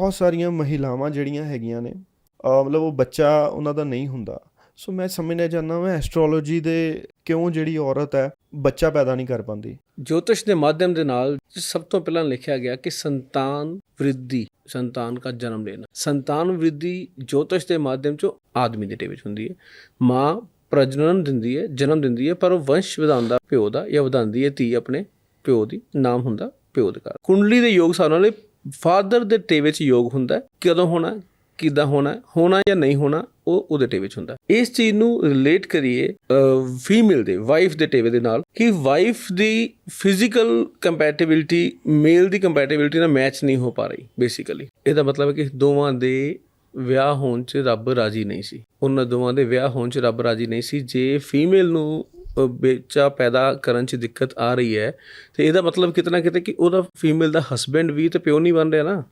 ਬਹੁਤ ਸਾਰੀਆਂ ਮਹਿਲਾਵਾਂ ਜਿਹੜੀਆਂ ਹੈਗੀਆਂ ਨੇ ਮਤਲਬ ਉਹ ਬੱਚਾ ਉਹਨਾਂ ਦਾ ਨਹੀਂ ਹੁੰਦਾ। ਸੋ ਮੈਂ ਸਮਝਣਾ ਚਾਹੁੰਦਾ ਮੈਂ ਐਸਟ੍ਰੋਲੋਜੀ ਦੇ ਕਿਉਂ ਜਿਹੜੀ ਔਰਤ ਹੈ, ਬੱਚਾ ਪੈਦਾ ਨਹੀਂ ਕਰ ਪਾਉਂਦੀ। ਜੋਤਿਸ਼ ਦੇ ਮਾਧਿਅਮ ਦੇ ਨਾਲ ਸਭ ਤੋਂ ਪਹਿਲਾਂ ਲਿਖਿਆ ਗਿਆ ਕਿ ਸੰਤਾਨ ਵਿਰਧੀ, ਸੰਤਾਨ ਦਾ ਜਨਮ ਲੈਣਾ ਸੰਤਾਨ ਵਿਰਧੀ ਜੋਤਿਸ਼ ਦੇ ਮਾਧਿਅਮ ਚੋਂ ਆਦਮੀ ਦੇ ਵਿੱਚ ਹੁੰਦੀ ਹੈ। ਮਾਂ ਪ੍ਰਜਨਨ ਦਿੰਦੀ ਹੈ, ਜਨਮ ਦਿੰਦੀ ਹੈ, ਪਰ ਉਹ ਵੰਸ਼ ਵਧਾਉਂਦਾ ਪਿਓ ਦਾ ਜਾਂ ਵਧਾਉਂਦੀ ਹੈ ਧੀ ਆਪਣੇ ਪਿਓ ਦੀ, ਨਾਮ ਹੁੰਦਾ ਪਿਓ ਦਾ ਕੁੰਡਲੀ ਦੇ ਯੋਗ ਸਾਨਾਂ ਲਈ ਫਾਦਰ ਦੇ ਟੇ 'ਚ ਯੋਗ ਹੁੰਦਾ ਕਦੋਂ ਹੋਣਾ ਕਿੱਦਾਂ ਹੋਣਾ ਹੋਣਾ ਜਾਂ ਨਹੀਂ ਹੋਣਾ, ਉਹ ਉਹਦੇ ਟੇਵੇ 'ਚ ਹੁੰਦਾ ਇਸ ਚੀਜ਼ ਨੂੰ ਰਿਲੇਟ ਕਰੀਏ ਫੀਮੇਲ ਦੇ ਵਾਈਫ ਦੇ ਟੇਵੇ ਦੇ ਨਾਲ ਕਿ ਵਾਈਫ ਦੀ ਫਿਜ਼ੀਕਲ ਕੰਪੈਟੀਬਿਲਿਟੀ ਮੇਲ ਦੀ ਕੰਪੈਟੀਬਿਲਿਟੀ ਨਾਲ ਮੈਚ ਨਹੀਂ ਹੋ ਪਾ ਰਹੀ ਬੇਸਿਕਲੀ ਇਹਦਾ ਮਤਲਬ ਹੈ ਕਿ ਦੋਵਾਂ ਦੇ ਵਿਆਹ ਹੋਣ 'ਚ ਰੱਬ ਰਾਜੀ ਨਹੀਂ ਸੀ। ਉਹਨਾਂ ਦੋਵਾਂ ਦੇ ਵਿਆਹ ਹੋਣ 'ਚ ਰੱਬ ਰਾਜੀ ਨਹੀਂ ਸੀ। ਜੇ ਫੀਮੇਲ ਨੂੰ ਬੱਚਾ ਪੈਦਾ ਕਰਨ 'ਚ ਦਿੱਕਤ ਆ ਰਹੀ ਹੈ। ਤੇ ਇਹਦਾ ਮਤਲਬ ਕਿਤਨਾ ਕਿਤੇ ਕਿ ਉਹਦਾ ਫੀਮੇਲ ਦਾ ਹਸਬੈਂਡ ਵੀ ਤੇ ਪਿਓ ਨਹੀਂ ਬਣ ਰਿਹਾ ਨਾ।